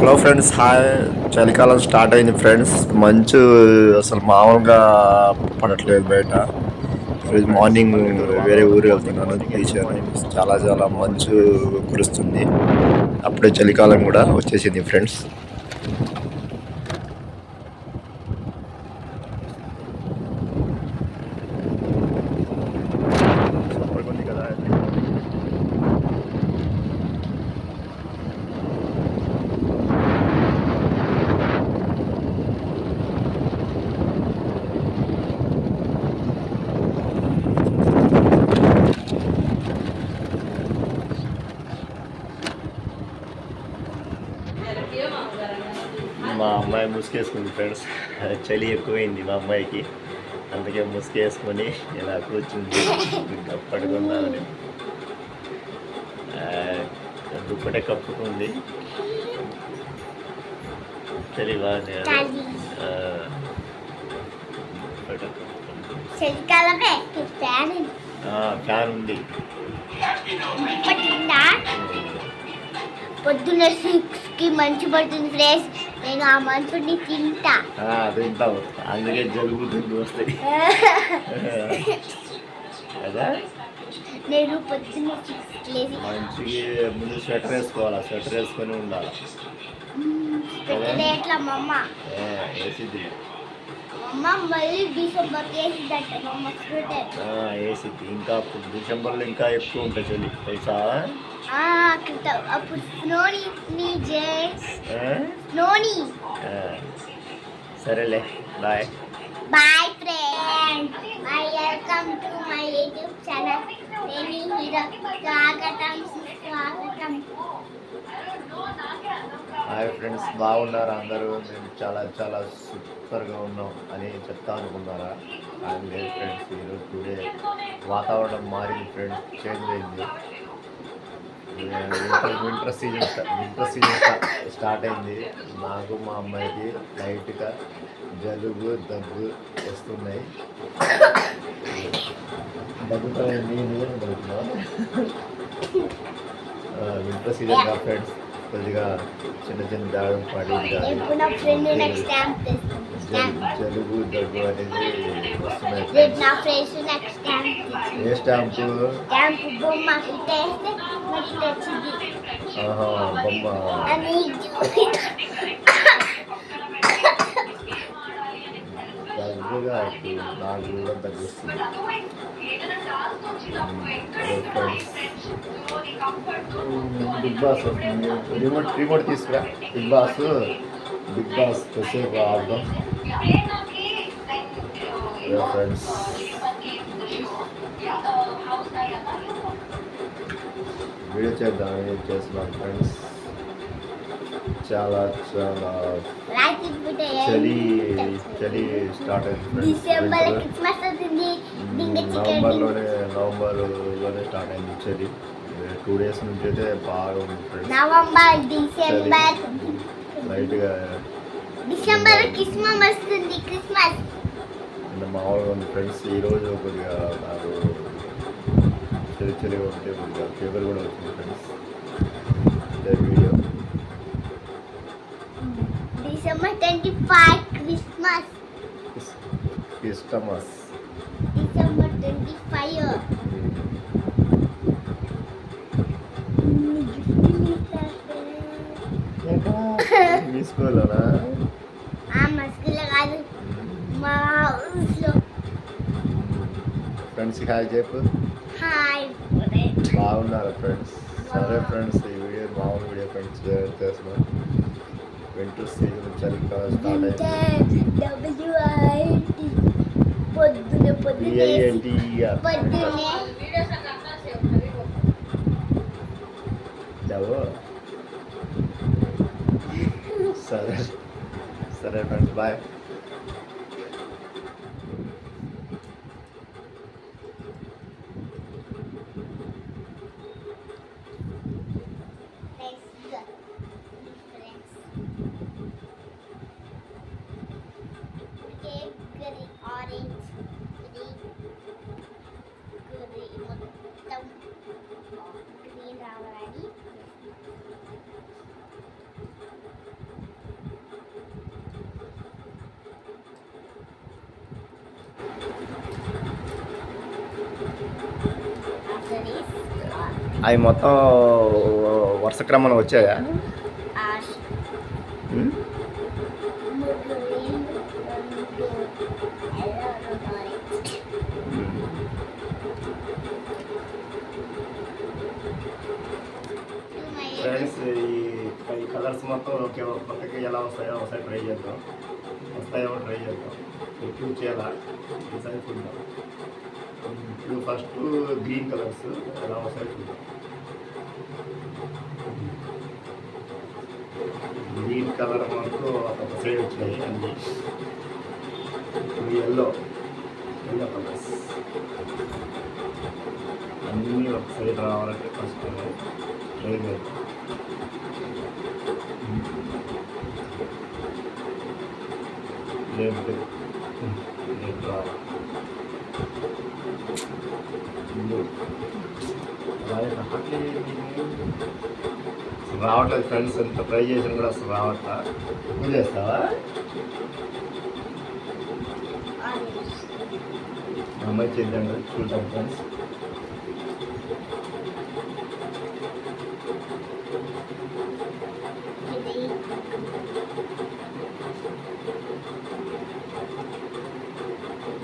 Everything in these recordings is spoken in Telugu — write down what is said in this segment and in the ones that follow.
హలో ఫ్రెండ్స్ హాయ్ చలికాలం స్టార్ట్ అయింది ఫ్రెండ్స్ మంచు అసలు మామూలుగా పడట్లేదు బయట. ఈరోజు మార్నింగ్ వేరే ఊరు వెళ్తున్నాను బీచ్ చాలా చాలా మంచు కురుస్తుంది. అప్పుడే చలికాలం కూడా వచ్చేసింది ఫ్రెండ్స్ కదా మా అమ్మాయి ముసుగేసుకుంది ఫ్రెండ్స్. చలి ఎక్కువైంది మా అమ్మాయికి. అందుకే ముసుగేసుకొని ఇలా కూర్చుంది. ఆ, దుప్పటే కప్పుకుంది. చలి బాగా ఫ్యాన్ ఉంది. పొద్దున్న సిక్స్కి మంచు పడుతుంది ఫ్రెండ్స్. నేను ఆ మంచుని తింటా. తింటావు. అందుకే జలుబు తిండి వస్తాయి. కదా? నేను పొద్దున్న మంచిగా ముందు స్వెటర్ వేసుకోవాలి? స్వెటర్ వేసుకొని ఉండాలి? ఎట్లా మా అమ్మ? వేసిద్ది. వేసిద్ది. ఇంకా డిసెంబర్లో ఇంకా ఎక్కువ ఉంటుంది చలి. తెలుసా? అప్పుడు స్నోని? స్నోని సరేలే bye. Bye friend my welcome to my YouTube channel నేను హీరో. స్వాగతం స్వాగతం హాయ్ ఫ్రెండ్స్. బాగున్నారా అందరూ? మేము చాలా చాలా సూపర్గా ఉన్నాం అని చెప్తా అనుకున్నారా? కానీ లేదు ఫ్రెండ్స్. ఈరోజు టుడే. వాతావరణం మారింది ఫ్రెండ్స్. చేంజ్ అయింది. Winter season winter season start అయింది. నాకు మా అమ్మాయికి లైట్గా జలుబు దగ్గు వస్తున్నాయి. దగ్గుతో నేను దొరుకుతున్నావు వింటర్ సీజన్ కా ఫ్రెండ్స్ కొద్దిగా చిన్న చిన్న జాగ్రత్త పడి జలుబు దగ్గు అనేది వస్తున్నాయి ఏ స్టాంపు? బొమ్మ ఇట్టేస్తే నాకు కూడా దగ్గు వస్తుంది బిగ్ బాస్ రిమోట్ రిమోట్ తీసుకురా. బిగ్ బాస్ బిగ్ బాస్ కొద్దిసేపు ఆడదాం. ఫ్రెండ్స్ వీడియో చేద్దాం వీడియో చేస్తున్నాం ఫ్రెండ్స్ చాలా చాలా చలి చలి స్టార్ట్ అయింది నవంబర్లోనే నవంబర్లోనే స్టార్ట్ అయింది చలి. టూ డేస్ నుంచి అయితే బాగా ఉంది ఫ్రెండ్స్ నవంబర్ డిసెంబర్ లైట్గా డిసెంబర్ క్రిస్మస్ వస్తుంది క్రిస్మస్ మామూలుగా ఉంది ఫ్రెండ్స్ ఈరోజు కొద్దిగా నాకు చలి చలిగా ఉంటే కొద్దిగా ఫీవర్ కూడా వచ్చింది ఫ్రెండ్స్ ఇదే video December twenty five Christmas ఇష్టమస్ December twenty five మీ స్కూల్లోనా ఆ మస్కులో కాదు మా హౌస్లో ఫ్రెండ్స్కి హాయ్ చెప్పు హాయ్ బాగున్నారు ఫ్రెండ్స్ సరే ఫ్రెండ్స్ ఈ వీడియో మామూలు వీడియో ఫ్రెండ్స్ చేస్తున్నాం. వింటర్ సీజన్ చలికాలం స్టార్ట్ అయింది. జావో సరే. సరే ఫ్రెండ్స్ బాయ్ అవి మొత్తం వరుస క్రమంలో వచ్చాయా? ఫ్రెండ్స్ ఈ కలర్స్ మొత్తం ఒకే ఒక పక్కకి ఎలా వస్తాయో ఒకసారి ట్రై చేద్దాం. వస్తాయో ట్రై చేద్దాం. ఎక్కువ చేయాలా ఈసారి చూద్దాం. ఇప్పుడు ఫస్ట్ గ్రీన్ కలర్స్ ఎలా వస్తాయి చూద్దాం. గ్రీన్ కలర్ మనకు ఒక సైడ్ వచ్చినాయి అన్ని ఎల్లో ఎల్లో కలర్స్ అన్నీ ఒక సైడ్ రావాలంటే ఫస్ట్ ట్రై లేదు లేదు రావాలి. రావట్లేదు రావట్లేదు ఫ్రెండ్స్ ఎంత ట్రై చేసినా కూడా అసలు రావట్లా. నువ్వు చేస్తావా? అమ్మాయి చేద్దాం చూద్దాం ఫ్రెండ్స్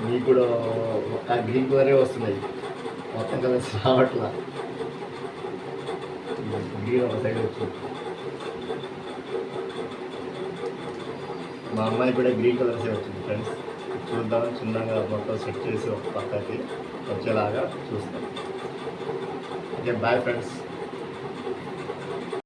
మీకు కూడా ఒక గ్రీన్ కలరే వస్తున్నాయి. మొత్తం కలర్స్ రావట్లా. గ్రీన్ ఒక సైడ్ వచ్చింది మా అమ్మాయి కూడా గ్రీన్ కలర్సే వచ్చింది ఫ్రెండ్స్ చూద్దాం చిన్నగా మొత్తం సెట్ చేసి ఒక పక్కకి వచ్చేలాగా చూస్తాం. Okay bye friends